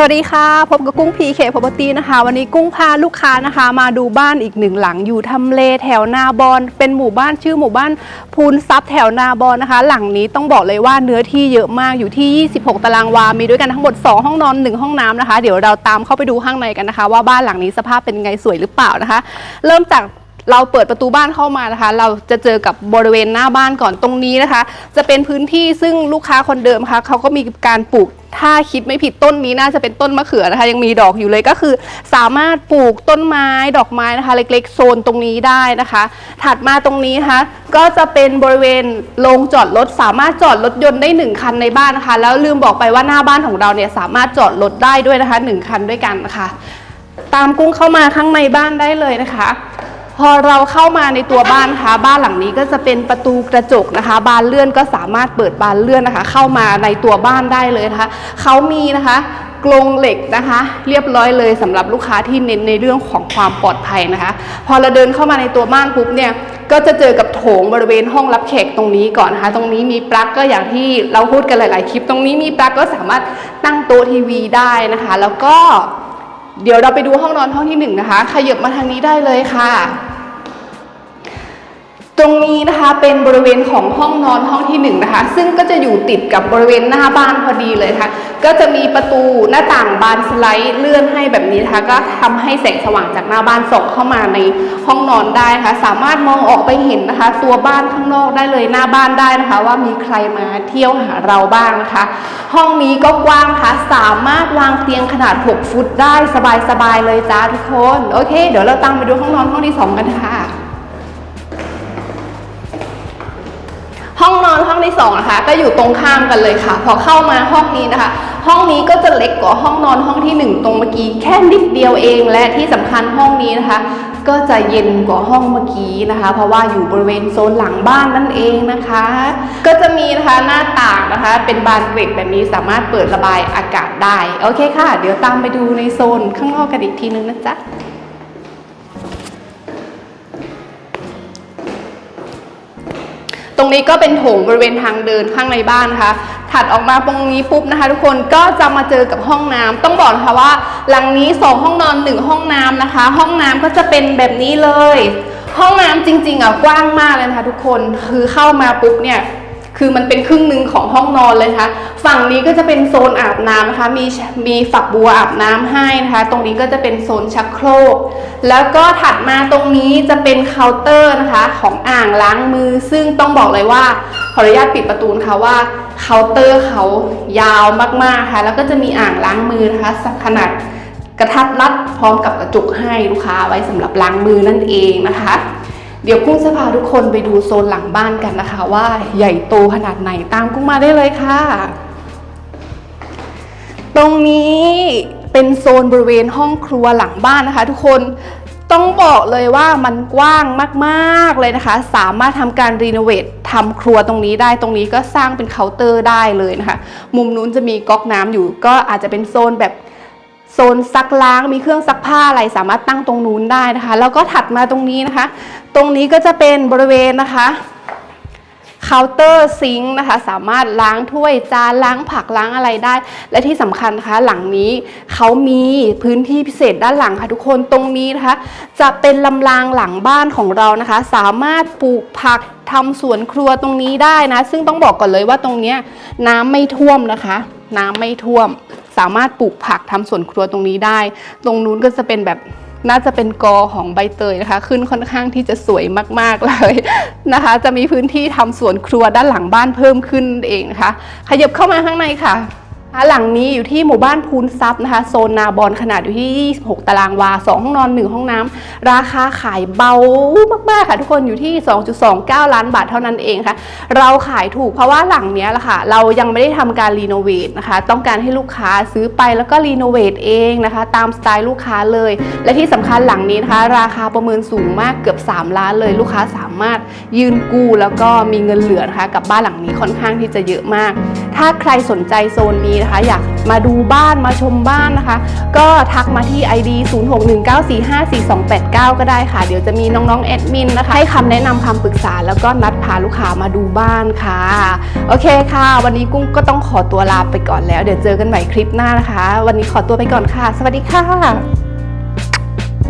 สวัสดีค่ะพบกับกุ้งพีเคพบตีนะคะ วันนี้กุ้งพาลูกค้านะคะ มาดูบ้านอีกหนึ่งหลังอยู่ทำเลแถวนาบอน เป็นหมู่บ้านชื่อหมู่บ้านพูนซับแถวนาบอนนะคะ หลังนี้ต้องบอกเลยว่าเนื้อที่เยอะมากอยู่ที่ 26 ตารางวา มีด้วยกันทั้งหมด 2 ห้องนอน 1 ห้องน้ำนะคะ เดี๋ยวเราตามเข้าไปดูข้างในกันนะคะ ว่าบ้านหลังนี้สภาพเป็นไงสวยหรือเปล่านะคะ เริ่มจาก เราเปิดประตูบ้านเข้ามานะคะ เราจะเจอกับบริเวณหน้าบ้านก่อนตรงนี้นะคะ จะเป็นพื้นที่ซึ่งลูกค้าคนเดิมค่ะเขาก็มีการปลูกถ้าคิดไม่ผิดต้นนี้น่าจะเป็นต้นมะเขือนะคะ ยังมีดอกอยู่เลยก็คือ สามารถปลูกต้นไม้ดอกไม้นะคะ เล็กๆ โซนตรงนี้ได้นะคะ ถัดมาตรงนี้นะคะก็จะเป็นบริเวณโรงจอดรถสามารถจอดรถยนต์ได้หนึ่งคันในบ้านนะคะ แล้วลืมบอกไปว่าหน้าบ้านของเราเนี่ยสามารถจอดรถได้ด้วยนะคะหนึ่งคันด้วยกันนะคะ ตามกุ้งเข้ามาข้างในบ้านได้เลยนะคะ พอเราเข้ามาในตัวบ้านนะคะบ้านหลังนี้ก็จะเป็นประตูกระจกนะคะ บานเลื่อนก็สามารถเปิดบานเลื่อนนะคะ เข้ามาในตัวบ้านได้เลยนะคะเขามีนะคะกรงเหล็กนะคะ เรียบร้อยเลยสำหรับลูกค้าที่เน้นในเรื่องของความปลอดภัยนะคะ พอเราเดินเข้ามาในตัวบ้านปุ๊บเนี่ยก็จะเจอกับโถงบริเวณห้องรับแขกตรงนี้ก่อนนะคะ ตรงนี้มีปลั๊กก็อย่างที่เราพูดกันหลาย ๆ คลิป ตรงนี้มีปลั๊กก็สามารถตั้งโต๊ะทีวีได้นะคะ แล้วก็เดี๋ยวเราไปดูห้องนอนห้องที่หนึ่งนะคะขยับมาทางนี้ได้เลยค่ะ ตรงนี้นะคะเป็นบริเวณของห้องนอนห้องที่หนึ่งนะคะ ซึ่งก็จะอยู่ติดกับบริเวณหน้าบ้านพอดีเลยนะคะก็จะมีประตูหน้าต่างบานสไลด์เลื่อนให้แบบนี้นะคะก็ทำให้แสงสว่างจากหน้าบ้านส่องเข้ามาในห้องนอนได้นะคะสามารถมองออกไปเห็นนะคะ ตัวบ้านข้างนอกได้เลยหน้าบ้านได้นะคะ ว่ามีใครมาเที่ยวหาเราบ้างนะคะ ห้องนี้ก็กว้างนะคะสามารถวางเตียงขนาด 6 ฟุตได้สบายๆเลยจ้าทุกคนโอเค เดี๋ยวเราตามไปดูห้องนอนห้องที่สองกันค่ะ ที่สองนะคะก็อยู่ตรงข้ามกันเลยค่ะ พอเข้ามาห้องนี้นะคะ ห้องนี้ก็จะเล็กกว่าห้องนอนห้องที่หนึ่งตรงเมื่อกี้แค่นิดเดียวเองและที่สำคัญห้องนี้นะคะ ก็จะเย็นกว่าห้องเมื่อกี้นะคะ เพราะว่าอยู่บริเวณโซนหลังบ้านนั่นเองนะคะ ก็จะมีนะคะหน้าต่างนะคะ เป็นบานเกล็ดแบบนี้สามารถเปิดระบายอากาศได้โอเคค่ะ เดี๋ยวตามไปดูในโซนข้างนอกกันอีกทีนึงนะจ๊ะ ตรงนี้ก็เป็นโถงบริเวณทางเดินข้างในบ้านนะคะ ถัดออกมาตรงนี้ปุ๊บนะคะ ทุกคนก็จะมาเจอกับห้องน้ำต้องบอกนะคะว่า หลังนี้สองห้องนอนหนึ่งห้องน้ำนะคะ ห้องน้ำก็จะเป็นแบบนี้เลย ห้องน้ำจริงๆอะกว้างมากเลยนะคะ ทุกคนคือเข้ามาปุ๊บเนี่ย คือมันเป็นครึ่งหนึ่งของห้องนอนเลยนะคะ ฝั่งนี้ก็จะเป็นโซนอาบน้ำนะคะ มีมีฝักบัวอาบน้ำให้นะคะ ตรงนี้ก็จะเป็นโซนชักโครก แล้วก็ถัดมาตรงนี้จะเป็นเคาน์เตอร์นะคะ ของอ่างล้างมือ ซึ่งต้องบอกเลยว่าขออนุญาตปิดประตูนะคะว่าเคาน์เตอร์เขายาวมากๆค่ะ แล้วก็จะมีอ่างล้างมือนะคะสักขนาดกระทัดรัดพร้อมกับกระจกให้ลูกค้าไว้สำหรับล้างมือนั่นเองนะคะ เดี๋ยวกุ้งจะพาทุกคนไปดูโซนหลังบ้านกันนะคะ ว่าใหญ่โตขนาดไหนตามกุ้งมาได้เลยค่ะ ตรงนี้เป็นโซนบริเวณห้องครัวหลังบ้านนะคะ ทุกคนต้องบอกเลยว่ามันกว้างมากๆเลยนะคะ สามารถทำการรีโนเวททำครัวตรงนี้ได้ตรงนี้ก็สร้างเป็นเคาน์เตอร์ได้เลยนะคะ มุมนู้นจะมีก๊อกน้ำอยู่ก็อาจจะเป็นโซนแบบ โซนซักล้างมีเครื่องซักผ้าอะไรสามารถตั้งตรงนู้นได้นะคะ แล้วก็ถัดมาตรงนี้นะคะ ตรงนี้ก็จะเป็นบริเวณนะคะเคาน์เตอร์ซิงค์นะคะ สามารถล้างถ้วยจานล้างผักล้างอะไรได้ และที่สำคัญนะคะ หลังนี้เขามีพื้นที่พิเศษด้านหลังค่ะทุกคนตรงนี้นะคะ จะเป็นลำรางหลังบ้านของเรานะคะ สามารถปลูกผักทำสวนครัวตรงนี้ได้นะ ซึ่งต้องบอกก่อนเลยว่าตรงเนี้ยน้ำไม่ท่วมนะคะ น้ำไม่ท่วม สามารถปลูกผักทำสวนครัวตรงนี้ได้ ตรงนู้นก็จะเป็นแบบน่าจะเป็นกอของใบเตยนะคะ ขึ้นค่อนข้างที่จะสวยมากๆเลยนะคะ จะมีพื้นที่ทำสวนครัวด้านหลังบ้านเพิ่มขึ้นเองนะคะ ขยับเข้ามาข้างในค่ะ หลังนี้อยู่ที่หมู่บ้านพูนซับนะคะโซนนาบอนขนาดอยู่ที่ 26 ตารางวา 2 ห้องนอน 1 ห้องน้ำราคาขายเบามากๆค่ะทุกคนอยู่ที่ 2.29 ล้านบาทเท่านั้นเองค่ะ เราขายถูกเพราะว่าหลังนี้แหละค่ะ เรายังไม่ได้ทำการรีโนเวทนะคะ ต้องการให้ลูกค้าซื้อไปแล้วก็รีโนเวทเองนะคะ ตามสไตล์ลูกค้าเลย และที่สำคัญหลังนี้นะคะ ราคาประเมินสูงมากเกือบ 3 ล้านเลยลูกค้าสามารถยืนกู้แล้วก็มีเงินเหลือนะคะกับบ้านหลังนี้ค่อนข้างที่จะเยอะมาก ถ้าใครสนใจโซนนี้นะคะ อยากมาดูบ้านมาชมบ้านนะคะ ก็ทักมาที่ ID 0619454289 ก็ได้ค่ะ เดี๋ยวจะมีน้องๆแอดมินนะคะ ให้คำแนะนำคำปรึกษา แล้วก็นัดพาลูกค้ามาดูบ้านค่ะ โอเคค่ะ วันนี้กุ้งก็ต้องขอตัวลาไปก่อนแล้ว เดี๋ยวเจอกันใหม่คลิปหน้านะคะ วันนี้ขอตัวไปก่อนค่ะ สวัสดีค่ะ